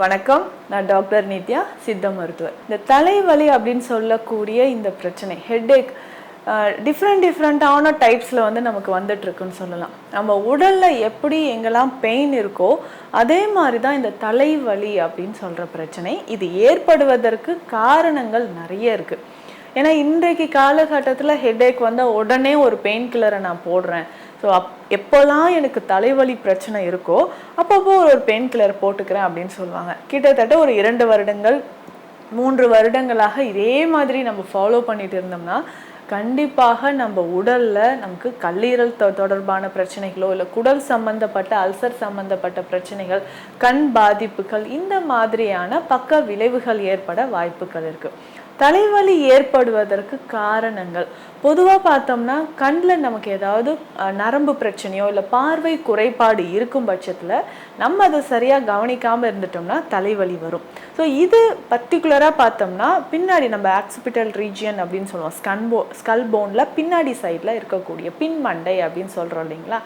வணக்கம். நான் டாக்டர் நித்யா சித்த மருத்துவர். இந்த தலைவலி அப்படின்னு சொல்லக்கூடிய இந்த பிரச்சனை ஹெட்டேக் டிஃப்ரெண்ட் டிஃப்ரெண்ட்டான டைப்ஸில் வந்து நமக்கு வந்துட்டுருக்குன்னு சொல்லலாம். நம்ம உடலில் எப்படி எங்கெல்லாம் பெயின் இருக்கோ அதே மாதிரி தான் இந்த தலைவலி அப்படின்னு சொல்கிற பிரச்சனை இது ஏற்படுவதற்கு காரணங்கள் நிறைய இருக்குது ஏன்னா இன்றைக்கு காலகட்டத்தில் ஹெட்டேக் வந்தால் உடனே ஒரு பெயின் கில்லரை நான் போடுறேன். ஸோ அப் எப்போல்லாம் எனக்கு தலைவலி பிரச்சனை இருக்கோ அப்பப்போ ஒரு பெயின் கில்லர் போட்டுக்கிறேன் அப்படின்னு சொல்லுவாங்க. கிட்டத்தட்ட ஒரு இரண்டு வருடங்கள் மூன்று வருடங்களாக இதே மாதிரி நம்ம ஃபாலோ பண்ணிட்டு இருந்தோம்னா கண்டிப்பாக நம்ம உடலில் நமக்கு கல்லீரல் தொ- தொடர்பான பிரச்சனைகளோ இல்லை குடல் சம்பந்தப்பட்ட அல்சர் சம்பந்தப்பட்ட பிரச்சனைகள் கண் பாதிப்புகள் இந்த மாதிரியான பக்க விளைவுகள் ஏற்பட வாய்ப்புகள் இருக்குது தலைவலி ஏற்படுவதற்கு காரணங்கள் பொதுவாக பார்த்தோம்னா கண்ணில் நமக்கு ஏதாவது நரம்பு பிரச்சனையோ இல்லை பார்வை குறைபாடு இருக்கும் பட்சத்தில் நம்ம அதை சரியாக கவனிக்காமல் இருந்துட்டோம்னா தலைவலி வரும். ஸோ இது பர்டிகுலராக பார்த்தோம்னா பின்னாடி நம்ம ஆக்சிபிட்டல் ரீஜியன் அப்படின்னு சொல்லுவோம். ஸ்கன்போ ஸ்கல் போனில் பின்னாடி சைடில் இருக்கக்கூடிய பின் மண்டை அப்படின்னு சொல்கிறோம் இல்லைங்களா?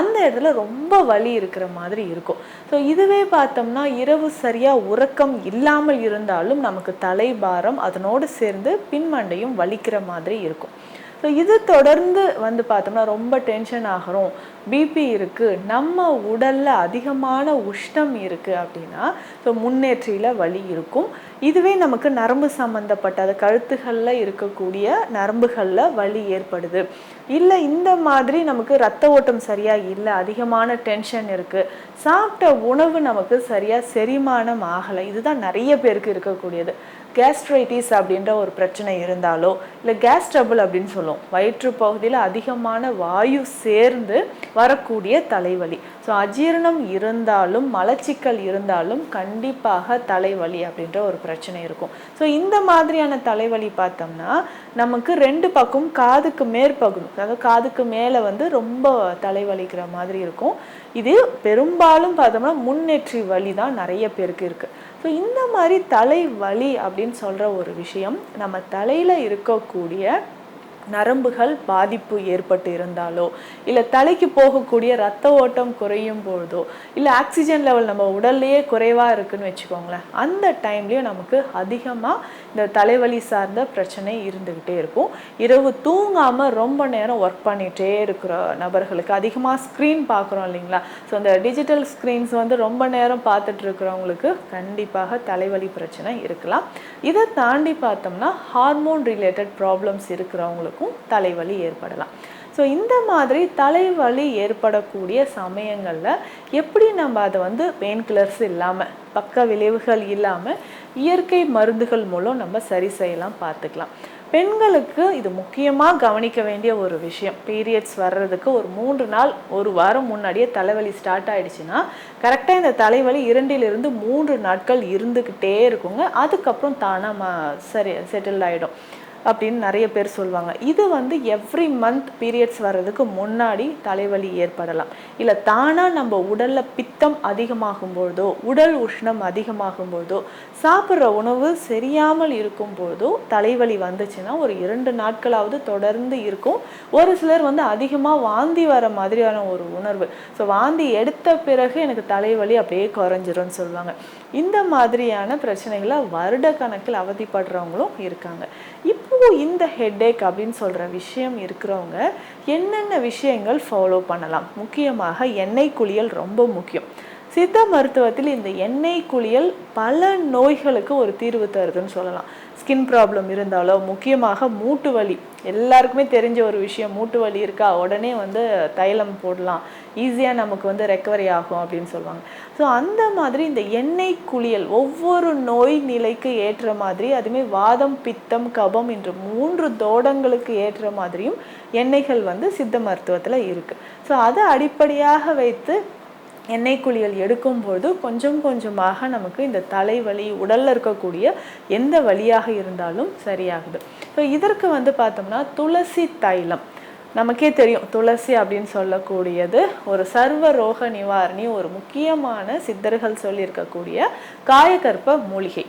அந்த இடத்துல ரொம்ப வலி இருக்கிற மாதிரி இருக்கும். ஸோ இதுவே பார்த்தோம்னா இரவு சரியாக உறக்கம் இல்லாமல் இருந்தாலும் நமக்கு தலைபாரம் அதனோடு சேர்ந்து பின்மண்டையும் வலிக்கிற மாதிரி இருக்கும். ஸோ இது தொடர்ந்து வந்து பார்த்தோம்னா ரொம்ப டென்ஷன் ஆகிறோம். பிபி இருக்குது நம்ம உடலில் அதிகமான உஷ்ணம் இருக்குது அப்படின்னா ஸோ முன்னேற்றியில் வலி இருக்கும். இதுவே நமக்கு நரம்பு சம்மந்தப்பட்ட அது கழுத்துகளில் இருக்கக்கூடிய நரம்புகளில் வலி ஏற்படுது. இல்லை இந்த மாதிரி நமக்கு ரத்த ஓட்டம் சரியாக இல்லை அதிகமான டென்ஷன் இருக்குது சாப்பிட்ட உணவு நமக்கு சரியாக செரிமானம் ஆகலை. இதுதான் நிறைய பேருக்கு இருக்கக்கூடியது. கேஸ்ட்ரைட்டிஸ் அப்படின்ற ஒரு பிரச்சனை இருந்தாலோ இல்லை கேஸ் ட்ரபிள் அப்படின்னு சொல்லுவோம். வயிற்று பகுதியில் அதிகமான வாயு சேர்ந்து வரக்கூடிய தலைவலி. ஸோ அஜீரணம் இருந்தாலும் மலச்சிக்கல் இருந்தாலும் கண்டிப்பாக தலைவலி அப்படின்ற ஒரு பிரச்சனை இருக்கும். ஸோ இந்த மாதிரியான தலைவலி பார்த்தோம்னா நமக்கு ரெண்டு பக்கம் காதுக்கு மேற்பகுதி அதாவது காதுக்கு மேலே வந்து ரொம்ப தலைவலிக்கிற மாதிரி இருக்கும். இது பெரும்பாலும் பார்த்தோம்னா முன்னேற்றி வலி தான் நிறைய பேருக்கு இருக்குது ஸோ இந்த மாதிரி தலைவலி அப்படின்னு சொல்கிற ஒரு விஷயம் நம்ம தலையில் இருக்கக்கூடிய நரம்புகள் பாதிப்பு ஏற்பட்டு இருந்தாலோ இல்லை தலைக்கு போகக்கூடிய ரத்த ஓட்டம் குறையும் பொழுதோ இல்லை ஆக்சிஜன் லெவல் நம்ம உடல்லையே குறைவாக இருக்குன்னு வச்சுக்கோங்களேன் அந்த டைம்லேயும் நமக்கு அதிகமாக இந்த தலைவலி சார்ந்த பிரச்சனை இருந்துக்கிட்டே இருக்கும். இரவு தூங்காமல் ரொம்ப நேரம் ஒர்க் பண்ணிகிட்டே இருக்கிற நபர்களுக்கு அதிகமாக ஸ்க்ரீன் பார்க்குறோம் இல்லைங்களா? ஸோ இந்த டிஜிட்டல் ஸ்க்ரீன்ஸ் வந்து ரொம்ப நேரம் பார்த்துட்டு இருக்கிறவங்களுக்கு கண்டிப்பாக தலைவலி பிரச்சனை இருக்கலாம். இதை தாண்டி பார்த்தோம்னா ஹார்மோன் ரிலேட்டட் ப்ராப்ளம்ஸ் இருக்கிறவங்களுக்கும் தலைவலி ஏற்படலாம். ஸோ இந்த மாதிரி தலைவலி ஏற்படக்கூடிய சமயங்களில் எப்படி நம்ம அதை வந்து பெயின் கில்லர்ஸ் இல்லாமல் பக்க விளைவுகள் இல்லாமல் இயற்கை மருந்துகள் மூலம் நம்ம சரி செய்யலாம் பார்த்துக்கலாம். பெண்களுக்கு இது முக்கியமாக கவனிக்க வேண்டிய ஒரு விஷயம். பீரியட்ஸ் வர்றதுக்கு ஒரு மூன்று நாள் ஒரு வாரம் முன்னாடியே தலைவலி ஸ்டார்ட் ஆகிடுச்சுன்னா கரெக்டாக இந்த தலைவலி இரண்டிலிருந்து மூன்று நாட்கள் இருந்துக்கிட்டே இருக்குங்க. அதுக்கப்புறம் தானாக சரி செட்டில் ஆகிடும் அப்படின்னு நிறைய பேர் சொல்லுவாங்க. இது வந்து எவ்ரி மந்த் பீரியட்ஸ் வர்றதுக்கு முன்னாடி தலைவலி ஏற்படலாம். இல்லை தானாக நம்ம உடலில் பித்தம் அதிகமாகும் பொழுதோ உடல் உஷ்ணம் அதிகமாகும் பொழுதோ சாப்பிட்ற உணவு சரியாமல் இருக்கும் பொழுதோ தலைவலி வந்துச்சுன்னா ஒரு இரண்டு நாட்களாவது தொடர்ந்து இருக்கும். ஒரு சிலர் வந்து அதிகமாக வாந்தி வர மாதிரியான ஒரு உணர்வு. ஸோ வாந்தி எடுத்த பிறகு எனக்கு தலைவலி அப்படியே குறைஞ்சிரும்னு சொல்லுவாங்க. இந்த மாதிரியான பிரச்சனைகளை வருட கணக்கில் அவதிப்படுறவங்களும் இருக்காங்க. இப்போ இந்த ஹெட்டேக் அப்படின்னு சொல்கிற விஷயம் இருக்கிறவங்க என்னென்ன விஷயங்கள் ஃபாலோ பண்ணலாம்? முக்கியமாக எண்ணெய் குளியல் ரொம்ப முக்கியம். சித்த மருத்துவத்தில் இந்த எண்ணெய் குளியல் பல நோய்களுக்கு ஒரு தீர்வு தருதுன்னு சொல்லலாம். ஸ்கின் ப்ராப்ளம் இருந்தாலோ முக்கியமாக மூட்டு வலி. எல்லாருக்குமே தெரிஞ்ச ஒரு விஷயம் மூட்டு வலி இருக்கா? உடனே வந்து தைலம் போடலாம். ஈஸியாக நமக்கு வந்து ரெக்கவரி ஆகும் அப்படின்னு சொல்லுவாங்க. ஸோ அந்த மாதிரி இந்த எண்ணெய் குளியல் ஒவ்வொரு நோய் நிலைக்கு ஏற்ற மாதிரி அதுமே வாதம் பித்தம் கபம் என்ற மூன்று தோடங்களுக்கு ஏற்ற மாதிரியும் எண்ணெய்கள் வந்து சித்த மருத்துவத்தில் இருக்குது ஸோ அதை அடிப்படையாக வைத்து எண்ணெய் குளியல் எடுக்கும்போது கொஞ்சம் கொஞ்சமாக நமக்கு இந்த தலைவலி உடலில் இருக்கக்கூடிய எந்த வழியாக இருந்தாலும் சரியாகுது. ஸோ இதற்கு வந்து பார்த்தோம்னா துளசி தைலம். நமக்கே தெரியும் துளசி அப்படின்னு சொல்லக்கூடியது ஒரு சர்வ ரோக நிவாரணி ஒரு முக்கியமான சித்தர்கள் சொல்லியிருக்கக்கூடிய காயகற்ப மூலிகை.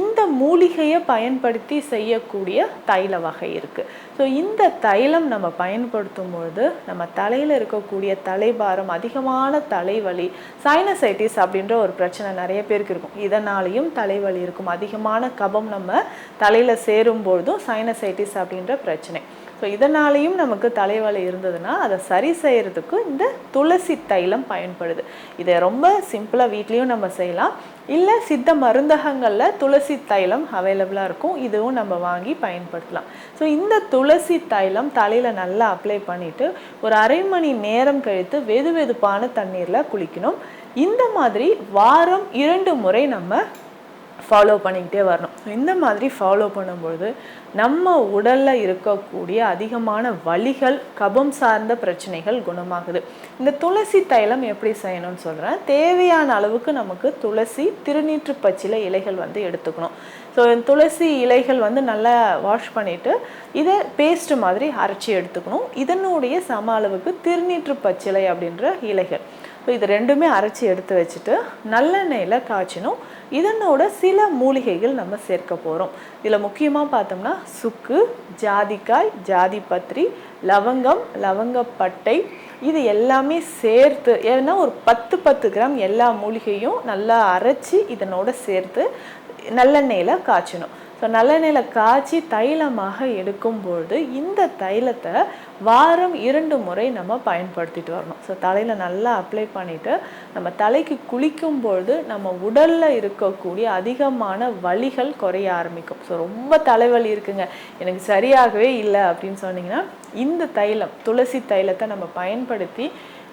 இந்த மூலிகையை பயன்படுத்தி செய்யக்கூடிய தைல வகை இருக்குது ஸோ இந்த தைலம் நம்ம பயன்படுத்தும் பொழுது நம்ம தலையில் இருக்கக்கூடிய தலைபாரம் அதிகமான தலைவலி சைனசைட்டிஸ் அப்படின்ற ஒரு பிரச்சனை நிறைய பேருக்கு இருக்கும். இதனாலையும் தலைவலி இருக்கும். அதிகமான கபம் நம்ம தலையில் சேரும் பொழுதும் சைனசைட்டிஸ் அப்படின்ற பிரச்சனை. ஸோ இதனாலேயும் நமக்கு தலைவலி இருந்ததுன்னா அதை சரி செய்கிறதுக்கு இந்த துளசி தைலம் பயன்படுது. இதை ரொம்ப சிம்பிளாக வீட்லேயும் நம்ம செய்யலாம். இல்லை சித்த மருந்தகங்களில் துளசி தைலம் அவைலபிளாக இருக்கும். இதுவும் நம்ம வாங்கி பயன்படுத்தலாம். ஸோ இந்த துளசி தைலம் தலையில் நல்லா அப்ளை பண்ணிவிட்டு ஒரு அரை மணி நேரம் கழித்து வெது வெதுப்பான தண்ணீரில் குளிக்கணும். இந்த மாதிரி வாரம் இரண்டு முறை நம்ம ஃபாலோ பண்ணிக்கிட்டே வரணும். இந்த மாதிரி ஃபாலோ பண்ணும்பொழுது நம்ம உடலில் இருக்கக்கூடிய அதிகமான வலிகள் கபம் சார்ந்த பிரச்சனைகள் குணமாகுது. இந்த துளசி தைலம் எப்படி செய்யணும்னு சொல்கிறேன் தேவையான அளவுக்கு நமக்கு துளசி திருநீற்று பச்சிலை இலைகள் வந்து எடுத்துக்கணும். ஸோ துளசி இலைகள் வந்து நல்லா வாஷ் பண்ணிவிட்டு இதை பேஸ்ட் மாதிரி அரைச்சி எடுத்துக்கணும். இதனுடைய சம அளவுக்கு திருநீற்று பச்சிலை அப்படின்ற இலைகள். ஸோ இது ரெண்டுமே அரைச்சி எடுத்து வச்சுட்டு நல்லெண்ணெயில் காய்ச்சணும் இதனோட சில மூலிகைகள் நம்ம சேர்க்க போகிறோம் இதில் முக்கியமாக பார்த்தோம்னா சுக்கு ஜாதிக்காய் ஜாதிபத்திரி லவங்கம் லவங்கப்பட்டை இது எல்லாமே சேர்த்து ஏன்னா ஒரு பத்து பத்து கிராம் எல்லா மூலிகையும் நல்லா அரைச்சி இதனோட சேர்த்து நல்லெண்ணெயில் காய்ச்சணும் ஸோ நல்லெண்ணெயில் காய்ச்சி தைலமாக எடுக்கும்பொழுது இந்த தைலத்தை வாரம் இரண்டு முறை நம்ம பயன்படுத்திட்டு வரணும். ஸோ தலையில் நல்லா அப்ளை பண்ணிவிட்டு நம்ம தலைக்கு குளிக்கும் பொழுது நம்ம உடலில் இருக்கக்கூடிய அதிகமான வலிகள் குறைய ஆரம்பிக்கும். ஸோ ரொம்ப தலைவலி இருக்குங்க. எனக்கு சரியாகவே இல்லை அப்படின்னு சொன்னிங்கன்னா இந்த தைலம் துளசி தைலத்தை நம்ம பயன்படுத்தி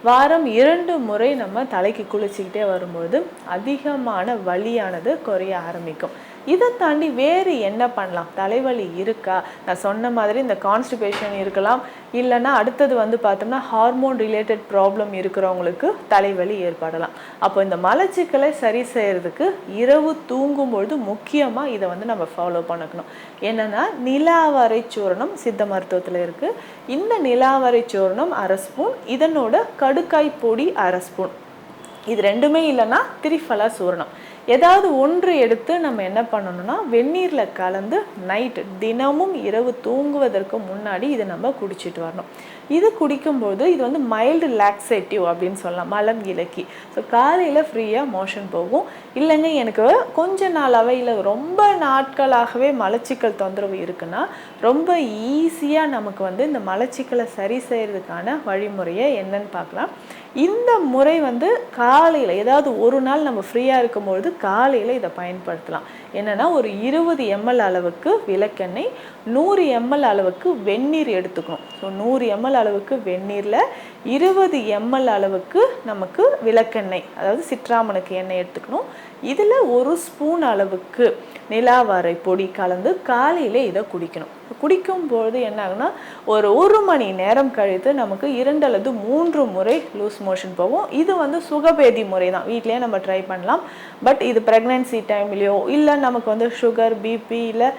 வாரம் இரண்டு முறை நம்ம தலைக்கு குளிச்சுக்கிட்டே வரும்பொழுது அதிகமான வலியானது குறைய ஆரம்பிக்கும். இதை தாண்டி வேறு என்ன பண்ணலாம்? தலைவலி இருக்கா? நான் சொன்ன மாதிரி இந்த கான்ஸ்டிபேஷன் இருக்கலாம். இல்லைன்னா அடுத்தது வந்து பார்த்தோம்னா ஹார்மோன் ரிலேட்டட் ப்ராப்ளம் இருக்கிறவங்களுக்கு தலைவலி ஏற்படலாம். அப்போ இந்த மலச்சிக்கலை சரி செய்கிறதுக்கு இரவு தூங்கும்பொழுது முக்கியமாக இதை வந்து நம்ம ஃபாலோ பண்ணிக்கணும் என்னென்னா நிலாவரை சூரணம் சித்த மருத்துவத்தில் இருக்குது இந்த நிலாவரை சூரணம் அரை ஸ்பூன் இதனோட கடுக்காய் பொடி அரை ஸ்பூன் இது ரெண்டுமே இல்லைன்னா திரிஃபலா சூரணம். ஏதாவது ஒன்று எடுத்து நம்ம என்ன பண்ணணும்னா வெந்நீரில் கலந்து நைட்டு தினமும் இரவு தூங்குவதற்கு முன்னாடி இதை நம்ம குடிச்சிட்டு வரணும். இது குடிக்கும்போது இது வந்து மைல்டு லாக்ஸேட்டிவ் அப்படின்னு சொல்லலாம் மலம் இலக்கி. ஸோ காலையில் ஃப்ரீயாக மோஷன் போகும். இல்லைங்க எனக்கு கொஞ்ச நாளாகவே இல்லை ரொம்ப நாட்களாகவே மலச்சிக்கல் தொந்தரவு இருக்குன்னா ரொம்ப ஈஸியாக நமக்கு வந்து இந்த மலச்சிக்கலை சரி செய்கிறதுக்கான வழிமுறையை என்னன்னு பார்க்கலாம். இந்த முறை வந்து காலையில் ஏதாவது ஒரு நாள் நம்ம ஃப்ரீயாக இருக்கும்பொழுது காலையில் இதை பயன்படுத்தலாம். என்னென்னா ஒரு இருபது எம்எல் அளவுக்கு விளக்கெண்ணெய் நூறு எம்எல் அளவுக்கு வெந்நீர் எடுத்துக்கணும். ஸோ நூறு எம்எல் அளவுக்கு வெந்நீரில் இருபது எம்எல் அளவுக்கு நமக்கு விளக்கெண்ணெய் அதாவது சிற்றாமனுக்கு எண்ணெய் எடுத்துக்கணும். இதில் ஒரு ஸ்பூன் அளவுக்கு நிலாவாரை பொடி கலந்து காலையில் இதை குடிக்கணும். குடிக்கும் பொழுது என்ன ஆகுனா ஒரு ஒரு மணி நேரம் கழித்து நமக்கு இரண்டு அல்லது மூன்று முறை லூஸ் மோஷன் போகும். இது வந்து சுகபேதி முறை தான். வீட்லேயே நம்ம ட்ரை பண்ணலாம். பட் இது ப்ரெக்னென்சி டைம்லேயோ இல்லை நமக்கு வந்து சுகர் பிபி இல்லை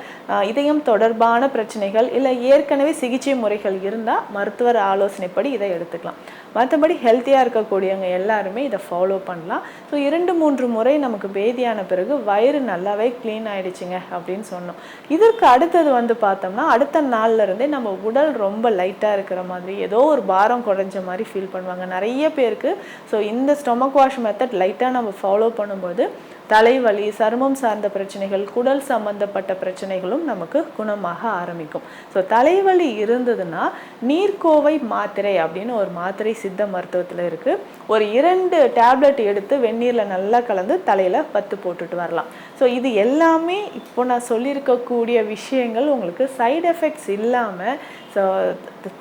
இதயம் தொடர்பான பிரச்சனைகள் இல்லை ஏற்கனவே சிகிச்சை முறைகள் இருந்தால் மருத்துவர் ஆலோசனைப்படி இதை எடுத்துக்கலாம். மற்றபடி ஹெல்த்தியாக இருக்கக்கூடியவங்க எல்லாருமே இதை ஃபாலோ பண்ணலாம். ஸோ இரண்டு மூன்று முறை நமக்கு பேதியான பிறகு வயிறு நல்லாவே க்ளீன் ஆகிடுச்சிங்க அப்படின்னு சொன்னோம். இதற்கு அடுத்தது வந்து பார்த்தோம்னா அடுத்த நாள்ல இருந்தே நம்ம உடல் ரொம்ப லைட்டாக இருக்கிற மாதிரி ஏதோ ஒரு பாரம் குறைஞ்ச மாதிரி ஃபீல் பண்ணுவாங்க. நிறைய பேருக்கு ஸோ இந்த ஸ்டொமக் வாஷ் மெத்தட் லைட்டாக நம்ம ஃபாலோ பண்ணும்போது தலைவலி சருமம் சார்ந்த பிரச்சனைகள் குடல் சம்பந்தப்பட்ட பிரச்சனைகளும் நமக்கு குணமாக ஆரம்பிக்கும். ஸோ தலைவலி இருந்ததுன்னா நீர்க்கோவை மாத்திரை அப்படின்னு ஒரு மாத்திரை சித்த மருத்துவத்தில் இருக்குது ஒரு இரண்டு டேப்லெட் எடுத்து வெந்நீரில் நல்லா கலந்து தலையில் பத்து போட்டுட்டு வரலாம். ஸோ இது எல்லாமே இப்போ நான் சொல்லியிருக்கக்கூடிய விஷயங்கள் உங்களுக்கு சைடு எஃபெக்ட்ஸ் இல்லாமல் ஸோ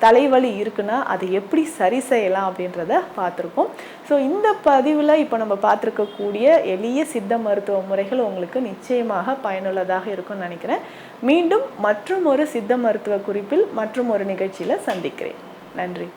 தலைவலி இருக்குன்னா அதை எப்படி சரி செய்யலாம் அப்படின்றத பார்த்துருக்கோம். ஸோ இந்த பதிவில் இப்போ நம்ம பார்த்துருக்கக்கூடிய எளிய சித்த மருத்துவ முறைகள் உங்களுக்கு நிச்சயமாக பயனுள்ளதாக இருக்கும்னு நினைக்கிறேன். மீண்டும் மற்றும் ஒரு சித்த மருத்துவ குறிப்பில் மற்றும் ஒரு நிகழ்ச்சியில் சந்திக்கிறேன். நன்றி.